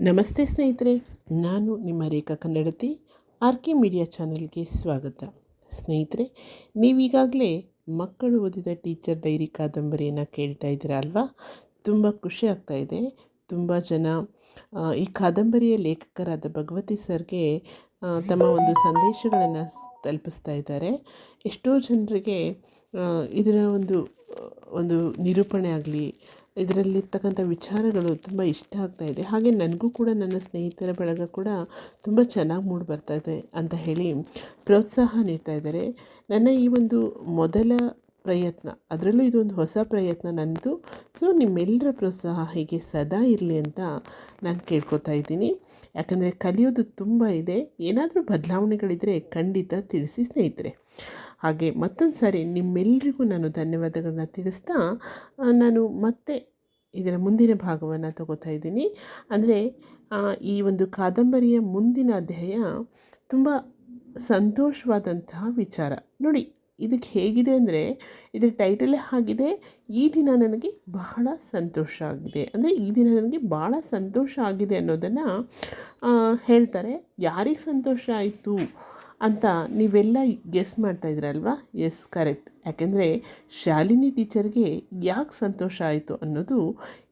ನಮಸ್ತೆ ಸ್ನೇಹಿತರೆ, ನಾನು ನಿಮ್ಮ Rekha Kannadathi R K media ಚಾನೆಲ್ಗೆ ಸ್ವಾಗತ. ಸ್ನೇಹಿತರೆ, ನೀವೀಗಾಗಲೇ ಮಕ್ಕಳು ಓದಿದ ಟೀಚರ್ ಡೈರಿ ಕಾದಂಬರಿಯನ್ನು ಕೇಳ್ತಾ ಇದ್ದೀರಾ ಅಲ್ವಾ? ತುಂಬ ಖುಷಿ ಆಗ್ತಾ ಇದೆ. ತುಂಬ ಜನ ಈ ಕಾದಂಬರಿಯ ಲೇಖಕರಾದ ಭಗವತಿ ಸರ್ಗೆ ತಮ್ಮ ಒಂದು ಸಂದೇಶಗಳನ್ನು ತಲುಪಿಸ್ತಾ ಇದ್ದಾರೆ. ಎಷ್ಟೋ ಜನರಿಗೆ ಇದರ ಒಂದು ಒಂದು ನಿರೂಪಣೆ ಆಗಲಿ ಇದರಲ್ಲಿರ್ತಕ್ಕಂಥ ವಿಚಾರಗಳು ತುಂಬ ಇಷ್ಟ ಆಗ್ತಾ ಇದೆ. ಹಾಗೆ ನನಗೂ ಕೂಡ ನನ್ನ ಸ್ನೇಹಿತರ ಬಳಗ ಕೂಡ ತುಂಬ ಚೆನ್ನಾಗಿ ಮೂಡ್ ಬರ್ತಾ ಇದೆ ಅಂತ ಹೇಳಿ ಪ್ರೋತ್ಸಾಹ ನೀಡ್ತಾ ಇದ್ದಾರೆ. ನನ್ನ ಈ ಒಂದು ಮೊದಲ ಪ್ರಯತ್ನ, ಅದರಲ್ಲೂ ಇದೊಂದು ಹೊಸ ಪ್ರಯತ್ನ ನನ್ನದು ಸೊ ನಿಮ್ಮೆಲ್ಲರ ಪ್ರೋತ್ಸಾಹ ಹೀಗೆ ಸದಾ ಇರಲಿ ಅಂತ ನಾನು ಕೇಳ್ಕೊತಾ ಇದ್ದೀನಿ. ಯಾಕಂದರೆ ಕಲಿಯೋದು ತುಂಬ ಇದೆ. ಏನಾದರೂ ಬದಲಾವಣೆಗಳಿದ್ದರೆ ಖಂಡಿತ ತಿಳಿಸಿ ಸ್ನೇಹಿತರೆ. ಹಾಗೆ ಮತ್ತೊಂದು ಸಾರಿ ನಿಮ್ಮೆಲ್ಲರಿಗೂ ನಾನು ಧನ್ಯವಾದಗಳನ್ನ ತಿಳಿಸ್ತಾ ನಾನು ಮತ್ತೆ ಇದರ ಮುಂದಿನ ಭಾಗವನ್ನು ತಗೋತಾ ಇದ್ದೀನಿ. ಅಂದರೆ ಈ ಒಂದು ಕಾದಂಬರಿಯ ಮುಂದಿನ ಅಧ್ಯಾಯ ತುಂಬ ಸಂತೋಷವಾದಂತಹ ವಿಚಾರ. ನೋಡಿ, ಇದಕ್ಕೆ ಹೇಗಿದೆ ಅಂದರೆ, ಇದರ ಟೈಟಲೇ ಆಗಿದೆ ಈ ದಿನ ನನಗೆ ಬಹಳ ಸಂತೋಷ ಆಗಿದೆ. ಅಂದರೆ, ಈ ದಿನ ನನಗೆ ಭಾಳ ಸಂತೋಷ ಆಗಿದೆ ಅನ್ನೋದನ್ನು ಹೇಳ್ತಾರೆ. ಯಾರಿಗೆ ಸಂತೋಷ ಆಯಿತು? ಅಂತ ನೀವೆಲ್ಲ ಗೆಸ್ ಮಾಡ್ತಾ ಇದ್ರಲ್ವಾ ಎಸ್ ಕರೆಕ್ಟ್ ಯಾಕೆಂದರೆ ಶಾಲಿನಿ ಟೀಚರ್ಗೆ ಯಾಕೆ ಸಂತೋಷ ಆಯಿತು ಅನ್ನೋದು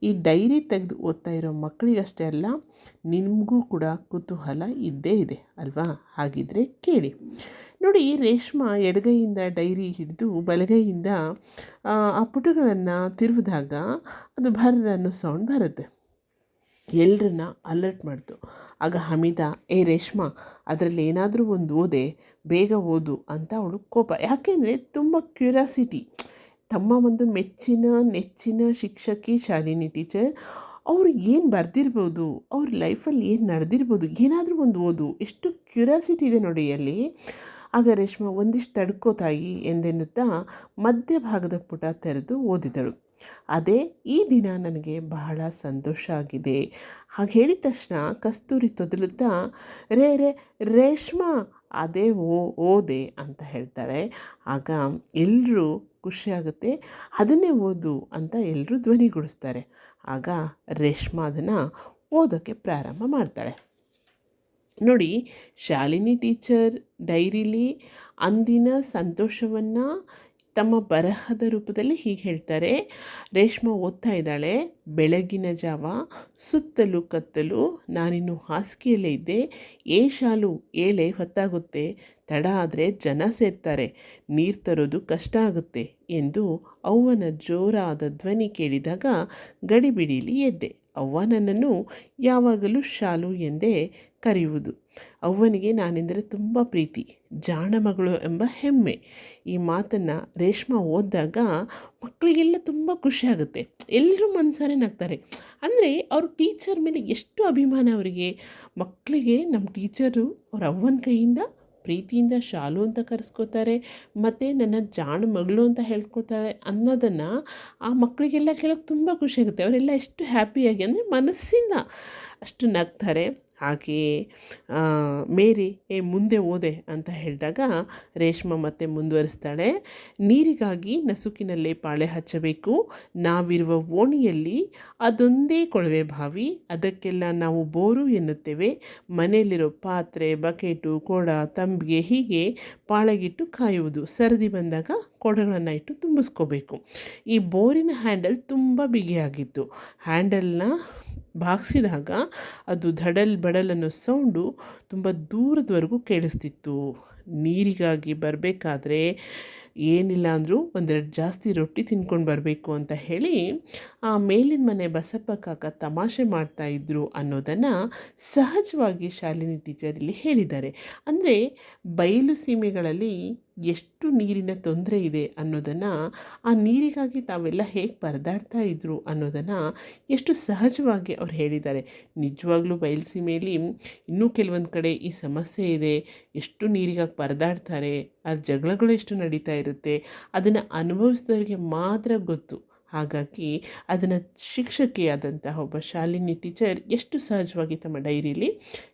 ಈ ಡೈರಿ ತೆಗೆದು ಓದ್ತಾ ಇರೋ ಮಕ್ಕಳಿಗಷ್ಟೇ ಅಲ್ಲ ನಿಮಗೂ ಕೂಡ ಕುತೂಹಲ ಇದ್ದೇ ಇದೆ ಅಲ್ವಾ? ಹಾಗಿದ್ರೆ ಕೇಳಿ. ನೋಡಿ ರೇಷ್ಮಾ ಎಡಗೈಯಿಂದ ಡೈರಿ ಹಿಡಿದು ಬಲಗೈಯಿಂದ ಆ, ಪುಟಗಳನ್ನು ತಿರುವಿದಾಗ ಅದು ಭರ್ರ ಅನ್ನೋ ಸೌಂಡ್ ಬರುತ್ತೆ. ಎಲ್ಲರನ್ನ ಅಲರ್ಟ್ ಮಾಡಿತು. ಆಗ ಹಮೀದಾ, ಏ ರೇಷ್ಮಾ, ಅದರಲ್ಲಿ ಏನಾದರೂ ಒಂದು ಓದೆ, ಬೇಗ ಓದು ಅಂತ ಅವಳು ಕೋಪ. ಯಾಕೆಂದರೆ ತುಂಬ ಕ್ಯೂರಿಯಾಸಿಟಿ ತಮ್ಮ ಒಂದು ಮೆಚ್ಚಿನ, ನೆಚ್ಚಿನ ಶಿಕ್ಷಕಿ, ಶಾಲಿನಿ ಟೀಚರ್ ಅವರು ಏನು ಬರೆದಿರ್ಬೋದು, ಅವ್ರ ಲೈಫಲ್ಲಿ ಏನು ನಡೆದಿರ್ಬೋದು, ಏನಾದರೂ ಒಂದು ಓದು. ಎಷ್ಟು ಕ್ಯೂರಿಯಾಸಿಟಿ ಇದೆ ನೋಡಿ ಅಲ್ಲಿ. ಆಗ ರೇಷ್ಮಾ, ಒಂದಿಷ್ಟು ತಡ್ಕೋತಾಯಿ ಎಂದೆನ್ನುತ್ತಾ ಮಧ್ಯಭಾಗದ ಪುಟ ತೆರೆದು ಓದಿದಳು. ಅದೇ ಈ ದಿನ ನನಗೆ ಬಹಳ ಸಂತೋಷ ಆಗಿದೆ. ಹಾಗೆ ಹೇಳಿದ ತಕ್ಷಣ ಕಸ್ತೂರಿ ತೊದಲುತ್ತಾ ರೇ ರೇ, ರೇಷ್ಮಾ, ಅದೇ ಓ, ಓದೆ ಅಂತ ಹೇಳ್ತಾಳೆ. ಆಗ ಎಲ್ಲರೂ ಖುಷಿಯಾಗುತ್ತೆ ಅದನ್ನೇ ಓದು ಅಂತ ಎಲ್ಲರೂ ಧ್ವನಿಗೊಳಿಸ್ತಾರೆ ಆಗ ರೇಷ್ಮಾ ಅದನ್ನು ಓದೋಕ್ಕೆ ಪ್ರಾರಂಭ ಮಾಡ್ತಾಳೆ. ನೋಡಿ, ಶಾಲಿನಿ ಟೀಚರ್ ಡೈರಿಲಿ ಅಂದಿನ ಸಂತೋಷವನ್ನು ತಮ್ಮ ಬರಹದ ರೂಪದಲ್ಲಿ ಹೀಗೆ ಹೇಳ್ತಾರೆ. ರೇಷ್ಮಾ ಓದ್ತಾ ಇದ್ದಾಳೆ. ಬೆಳಗಿನ ಜಾವ, ಸುತ್ತಲೂ ಕತ್ತಲು, ನಾನಿನ್ನು ಹಾಸಿಗೆಯಲ್ಲೇ ಇದ್ದೆ. ಏ ಶಾಲು, ಏಳೆ ಹೊತ್ತಾಗುತ್ತೆ. ತಡ ಆದರೆ ಜನ ಸೇರ್ತಾರೆ. ನೀರು ತರೋದು ಕಷ್ಟ ಆಗುತ್ತೆ ಎಂದು ಅವ್ವನ ಜೋರಾದ ಧ್ವನಿ ಕೇಳಿದಾಗ ಗಡಿಬಿಡಿಲಿ ಎದ್ದೆ. ಅವ್ವ ನನ್ನನ್ನು ಯಾವಾಗಲೂ ಶಾಲು ಎಂದೇ ಕರೆಯುವುದು. ಅವ್ವನಿಗೆ ನಾನೆಂದರೆ ತುಂಬ ಪ್ರೀತಿ ಜಾಣ ಮಗಳು ಎಂಬ ಹೆಮ್ಮೆ. ಈ ಮಾತನ್ನು ರೇಷ್ಮಾ ಓದಿದಾಗ ಮಕ್ಕಳಿಗೆಲ್ಲ ತುಂಬ ಖುಷಿಯಾಗುತ್ತೆ ಎಲ್ಲರೂ ಮನಸಾರೆ ನಗ್ತಾರೆ. ಅಂದರೆ ಅವ್ರ ಟೀಚರ್ ಮೇಲೆ ಎಷ್ಟು ಅಭಿಮಾನ ಅವರಿಗೆ. ಮಕ್ಕಳಿಗೆ ನಮ್ಮ ಟೀಚರು ಅವ್ರ ಅವ್ವನ ಕೈಯಿಂದ, ಪ್ರೀತಿಯಿಂದ ಶಾಲು ಅಂತ ಕರೆಸ್ಕೋತಾರೆ, ಮತ್ತು ನನ್ನ ಜಾಣ ಮಗಳು ಅಂತ ಹೇಳ್ಕೊತಾರೆ ಅನ್ನೋದನ್ನು ಆ ಮಕ್ಕಳಿಗೆಲ್ಲ ಕೇಳೋಕ್ಕೆ ತುಂಬ ಖುಷಿಯಾಗುತ್ತೆ ಅವರೆಲ್ಲ ಎಷ್ಟು ಹ್ಯಾಪಿಯಾಗಿ ಅಂದರೆ ಮನಸ್ಸಿಂದ ಅಷ್ಟು ನಗ್ತಾರೆ. ಹಾಗೆಯೇ ಆ, ಮೇರಿ ಏ ಮುಂದೆ ಓದೆ ಅಂತ ಹೇಳಿದಾಗ ರೇಷ್ಮ ಮತ್ತೆ ಮುಂದುವರಿಸ್ತಾಳೆ. ನೀರಿಗಾಗಿ ನಸುಕಿನಲ್ಲೇ ಪಾಳೆ ಹಚ್ಚಬೇಕು. ನಾವಿರುವ ಓಣಿಯಲ್ಲಿ ಅದೊಂದೇ ಕೊಳವೆ ಬಾವಿ. ಅದಕ್ಕೆಲ್ಲ ನಾವು ಬೋರು ಎನ್ನುತ್ತೇವೆ. ಮನೆಯಲ್ಲಿರೋ ಪಾತ್ರೆ ಬಕೆಟು ಕೊಡ ತಂಬಿಗೆ ಹೀಗೆ ಪಾಳೆಗಿಟ್ಟು ಕಾಯುವುದು. ಸರದಿ ಬಂದಾಗ ಕೊಡಗಳನ್ನು ಇಟ್ಟು ತುಂಬಿಸ್ಕೋಬೇಕು. ಈ ಬೋರಿನ ಹ್ಯಾಂಡಲ್ ತುಂಬ ಬಿಗಿಯಾಗಿತ್ತು. ಹ್ಯಾಂಡಲ್ನ ಬಾಗಿಸಿದಾಗ ಅದು ಧಡಲ್ ಬಡಲನ್ನು ಸೌಂಡು ತುಂಬ ದೂರದವರೆಗೂ ಕೇಳಿಸ್ತಿತ್ತು. ನೀರಿಗಾಗಿ ಬರಬೇಕಾದ್ರೆ ಏನಿಲ್ಲ ಅಂದರೂ ಒಂದೆರಡು ಜಾಸ್ತಿ ರೊಟ್ಟಿ ತಿನ್ಕೊಂಡು ಬರಬೇಕು ಅಂತ ಹೇಳಿ, ಆ ಮೇಲಿನ ಮನೆ ಬಸಪ್ಪ ಕಾಕ ತಮಾಷೆ ಮಾಡ್ತಾ ಇದ್ರು ಅನ್ನೋದನ್ನು ಸಹಜವಾಗಿ ಶಾಲಿನಿ ಟೀಚರ್ ಇಲ್ಲಿ ಹೇಳಿದ್ದಾರೆ. ಅಂದರೆ ಬಯಲು ಸೀಮೆಗಳಲ್ಲಿ ಎಷ್ಟು ನೀರಿನ ತೊಂದರೆ ಇದೆ ಅನ್ನೋದನ್ನು, ಆ ನೀರಿಗಾಗಿ ತಾವೆಲ್ಲ ಹೇಗೆ ಪರದಾಡ್ತಾ ಇದ್ರು ಅನ್ನೋದನ್ನು ಎಷ್ಟು ಸಹಜವಾಗಿ ಅವ್ರು ಹೇಳಿದ್ದಾರೆ. ನಿಜವಾಗ್ಲೂ ಬಯಲುಸೀಮೆಯಲ್ಲಿ ಇನ್ನೂ ಕೆಲವೊಂದು ಕಡೆ ಈ ಸಮಸ್ಯೆ ಇದೆ. ಎಷ್ಟು ನೀರಿಗಾಗಿ ಪರದಾಡ್ತಾರೆ, ಆ ಜಗಳಗಳು ಎಷ್ಟು ನಡೀತಾ ಇರುತ್ತೆ. ಅದನ್ನು ಅನುಭವಿಸಿದವರಿಗೆ ಮಾತ್ರ ಗೊತ್ತು. ಹಾಗಾಗಿ ಅದನ್ನು ಶಿಕ್ಷಕಿಯಾದಂತಹ ಒಬ್ಬ ಶಾಲಿನಿ ಟೀಚರ್ ಎಷ್ಟು ಸಹಜವಾಗಿ ತಮ್ಮ ಡೈರಿಲಿ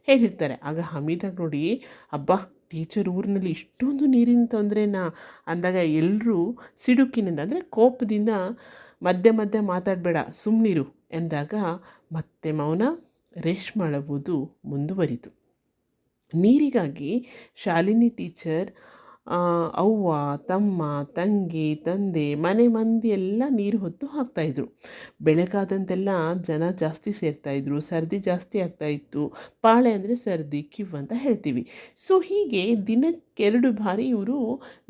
ಹೇಳಿರ್ತಾರೆ. ಆಗ ಹಮೀದಾಗ ನೋಡಿ, ಅಬ್ಬಾ, ಟೀಚರ್ ಊರಿನಲ್ಲಿ ಇಷ್ಟೊಂದು ನೀರಿನ ತೊಂದರೆನಾ ಅಂದಾಗ ಎಲ್ಲರೂ ಸಿಡುಕಿನಿಂದ, ಅಂದರೆ ಕೋಪದಿಂದ ಮಧ್ಯೆ ಮಧ್ಯೆ ಮಾತಾಡಬೇಡ ಸುಮ್ಮನಿರು ಎಂದಾಗ ಮತ್ತೆ ಮೌನ ರೇಷ್ಮಳಬಹುದು ಮುಂದುವರಿತು ನೀರಿಗಾಗಿ ಶಾಲಿನಿ ಟೀಚರ್ ಅವ್ವ, ತಮ್ಮ, ತಂಗಿ, ತಂದೆ, ಮನೆ ಮಂದಿ ಎಲ್ಲ ನೀರು ಹೊತ್ತು ಹಾಕ್ತಾಯಿದ್ರು ಬೆಳಗಾದಂತೆಲ್ಲ ಜನ ಜಾಸ್ತಿ ಸೇರ್ತಾಯಿದ್ರು ಸರ್ದಿ ಜಾಸ್ತಿ ಆಗ್ತಾಯಿತ್ತು ಪಾಳೆ ಅಂದರೆ ಸರ್ದಿ, ಕಿವ್ ಅಂತ ಹೇಳ್ತೀವಿ. ಸೊ ಹೀಗೆ ದಿನಕ್ಕೆರಡು ಬಾರಿ ಇವರು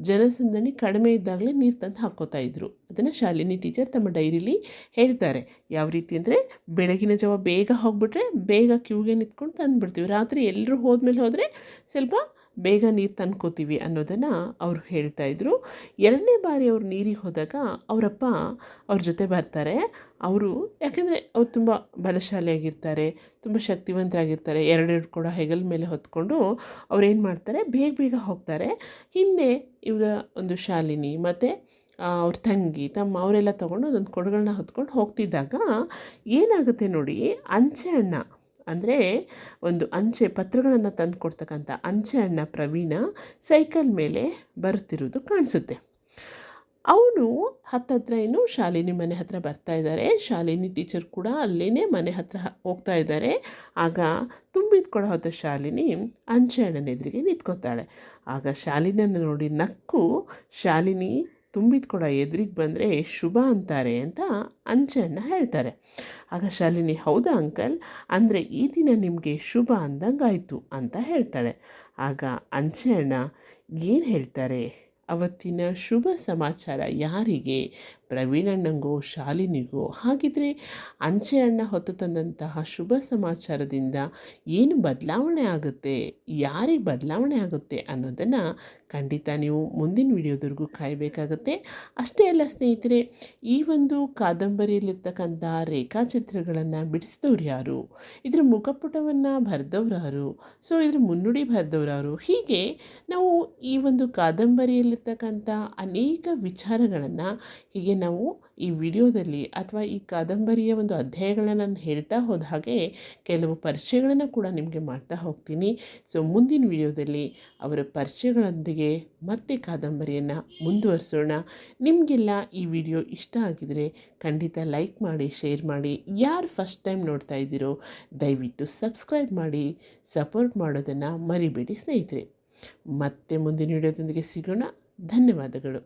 ಜನಸಂದಣಿ ಕಡಿಮೆ ಇದ್ದಾಗಲೇ ನೀರು ತಂದು ಹಾಕೋತಾ ಇದ್ರು. ಅದನ್ನು ಶಾಲಿನಿ ಟೀಚರ್ ತಮ್ಮ ಡೈರಿಲಿ ಹೇಳ್ತಾರೆ. ಯಾವ ರೀತಿ ಅಂದರೆ ಬೆಳಗಿನ ಜಾವ ಬೇಗ ಹೋಗ್ಬಿಟ್ರೆ ಬೇಗ ಕ್ಯೂಗೆ ನಿಂತ್ಕೊಂಡು ತಂದುಬಿಡ್ತೀವಿ. ರಾತ್ರಿ ಎಲ್ಲರೂ ಹೋದ್ಮೇಲೆ ಹೋದರೆ ಸ್ವಲ್ಪ ಬೇಗ ನೀರು ತಂದ್ಕೋತೀವಿ ಅನ್ನೋದನ್ನು ಅವರು ಹೇಳ್ತಾ ಇದ್ರು. ಎರಡನೇ ಬಾರಿ ಅವ್ರು ನೀರಿಗೆ ಹೋದಾಗ ಅವರಪ್ಪ ಅವ್ರ ಜೊತೆ ಬರ್ತಾರೆ. ಅವರು ಯಾಕೆಂದರೆ ಅವ್ರು ತುಂಬ ಬಲಶಾಲಿಯಾಗಿರ್ತಾರೆ, ತುಂಬ ಶಕ್ತಿವಂತರಾಗಿರ್ತಾರೆ. ಎರಡೆರಡು ಕೂಡ ಹೆಗಲ ಮೇಲೆ ಹೊತ್ಕೊಂಡು ಏನು ಮಾಡ್ತಾರೆ, ಬೇಗ ಬೇಗ ಹೋಗ್ತಾರೆ. ಹಿಂದೆ ಇವರ ಒಂದು ಶಾಲಿನಿ ಮತ್ತು ಅವ್ರ ತಂಗಿ, ತಮ್ಮ ಅವರೆಲ್ಲ ತೊಗೊಂಡು ಅದೊಂದು ಕೊಡಗಳನ್ನ ಹೊತ್ಕೊಂಡು ಹೋಗ್ತಿದ್ದಾಗ ಏನಾಗುತ್ತೆ ನೋಡಿ, ಅಂಚೆ ಅಣ್ಣ ಅಂದರೆ ಒಂದು ಅಂಚೆ ಪತ್ರಗಳನ್ನು ತಂದು ಕೊಡ್ತಕ್ಕಂಥ ಅಂಚೆ ಅಣ್ಣ ಪ್ರವೀಣ ಸೈಕಲ್ ಮೇಲೆ ಬರುತ್ತಿರುವುದು ಕಾಣಿಸುತ್ತೆ. ಅವನು ಹತ್ತತ್ರ ಏನು ಶಾಲಿನಿ ಮನೆ ಹತ್ರ ಬರ್ತಾ ಇದ್ದಾರೆ. ಶಾಲಿನಿ ಟೀಚರ್ ಕೂಡ ಅಲ್ಲೇ ಮನೆ ಹತ್ರ ಹೋಗ್ತಾ ಇದ್ದಾರೆ. ಆಗ ತುಂಬಿದ ಕೊಡ ಹೊತ್ತ ಶಾಲಿನಿ ಅಂಚೆ ಅಣ್ಣನ ಎದುರಿಗೆ ನಿಂತ್ಕೋತಾಳೆ ಆಗ ಶಾಲಿನಿಯನ್ನು ನೋಡಿ ನಕ್ಕು, ಶಾಲಿನಿ ತುಂಬಿದ ಕೊಡ ಎದುರಿಗೆ ಬಂದರೆ ಶುಭ ಅಂತಾರೆ ಅಂತ ಅಂಚೆ ಅಣ್ಣ ಹೇಳ್ತಾರೆ. ಆಗ ಶಾಲಿನಿ, ಹೌದಾ ಅಂಕಲ್? ಅಂದರೆ ಈ ದಿನ ನಿಮಗೆ ಶುಭ ಅಂದಂಗಾಯಿತು ಅಂತ ಹೇಳ್ತಾಳೆ. ಆಗ ಅಂಚೆ ಏನು ಹೇಳ್ತಾರೆ? ಅವತ್ತಿನ ಶುಭ ಸಮಾಚಾರ ಯಾರಿಗೆ? ಪ್ರವೀಣಣ್ಣಂಗೋ, ಶಾಲಿನಿಗೋ? ಹಾಗಿದ್ರೆ ಅಂಚೆ ಅಣ್ಣ ಹೊತ್ತು ತಂದಂತಹ ಶುಭ ಸಮಾಚಾರದಿಂದ ಏನು ಬದಲಾವಣೆ ಆಗುತ್ತೆ? ಯಾರಿಗೆ ಬದಲಾವಣೆ ಆಗುತ್ತೆ ಅನ್ನೋದನ್ನು ಖಂಡಿತ ನೀವು ಮುಂದಿನ ವಿಡಿಯೋದವರೆಗೂ ಕಾಯಬೇಕಾಗತ್ತೆ. ಅಷ್ಟೇ ಅಲ್ಲ ಸ್ನೇಹಿತರೆ, ಈ ಒಂದು ಕಾದಂಬರಿಯಲ್ಲಿರ್ತಕ್ಕಂಥ ರೇಖಾಚಿತ್ರಗಳನ್ನು ಬಿಡಿಸಿದವ್ರು ಯಾರು? ಇದರ ಮುಖಪುಟವನ್ನು ಬರೆದವ್ರು ಯಾರು? ಸೊ ಇದರ ಮುನ್ನುಡಿ ಬರೆದವ್ರು ಯಾರು? ಹೀಗೆ ನಾವು ಈ ಒಂದು ಕಾದಂಬರಿಯಲ್ಲಿರ್ತಕ್ಕಂಥ ಅನೇಕ ವಿಚಾರಗಳನ್ನು ಹೀಗೆ ನಾವು ಈ ವಿಡಿಯೋದಲ್ಲಿ ಅಥವಾ ಈ ಕಾದಂಬರಿಯ ಒಂದು ಅಧ್ಯಾಯಗಳನ್ನು ನಾನು ಹೇಳ್ತಾ ಹೋದ ಹಾಗೆ ಕೆಲವು ಪರಿಚಯಗಳನ್ನು ಕೂಡ ನಿಮಗೆ ಮಾಡ್ತಾ ಹೋಗ್ತೀನಿ. ಸೊ ಮುಂದಿನ ವಿಡಿಯೋದಲ್ಲಿ ಅವರ ಪರಿಚಯಗಳೊಂದಿಗೆ ಮತ್ತೆ ಕಾದಂಬರಿಯನ್ನು ಮುಂದುವರಿಸೋಣ. ನಿಮಗೆಲ್ಲ ಈ ವಿಡಿಯೋ ಇಷ್ಟ ಆಗಿದರೆ ಖಂಡಿತ ಲೈಕ್ ಮಾಡಿ, ಶೇರ್ ಮಾಡಿ. ಯಾರು ಫಸ್ಟ್ ಟೈಮ್ ನೋಡ್ತಾ ಇದ್ದೀರೋ, ದಯವಿಟ್ಟು ಸಬ್ಸ್ಕ್ರೈಬ್ ಮಾಡಿ, ಸಪೋರ್ಟ್ ಮಾಡೋದನ್ನು ಮರಿಬೇಡಿ ಸ್ನೇಹಿತರೆ. ಮತ್ತೆ ಮುಂದಿನ ವಿಡಿಯೋದೊಂದಿಗೆ ಸಿಗೋಣ. ಧನ್ಯವಾದಗಳು.